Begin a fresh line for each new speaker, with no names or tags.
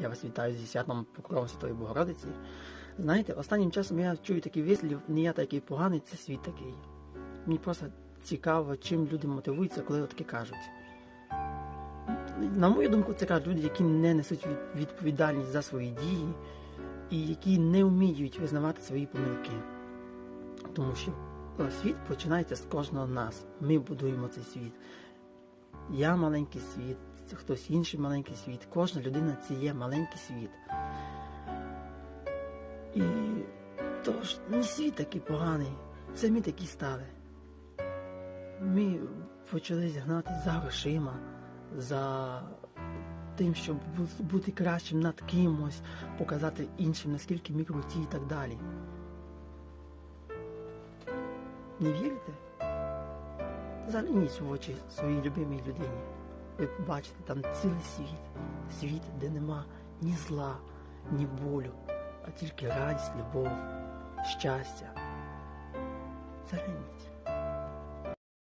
Я вас вітаю зі святом Покрова Святої Богородиці. Знаєте, останнім часом я чую такий вислів, не я такий поганий, це світ такий. Мені просто цікаво, чим люди мотивуються, коли таке кажуть. На мою думку, це кажуть люди, які не несуть відповідальність за свої дії і які не вміють визнавати свої помилки. Тому що світ починається з кожного нас. Ми будуємо цей світ. Я маленький світ, це хтось інший маленький світ. Кожна людина це є маленький світ. І тож не світ такий поганий, це ми такі стали. Ми почали гнати за грошима, за тим, щоб бути кращим над кимось, показати іншим, наскільки ми круті і так далі. Не вірите? Загляніть в очі своїй любимій людині. Ви побачите там цілий світ. Світ, де нема ні зла, ні болю, а тільки радість, любов, щастя. Загляніть.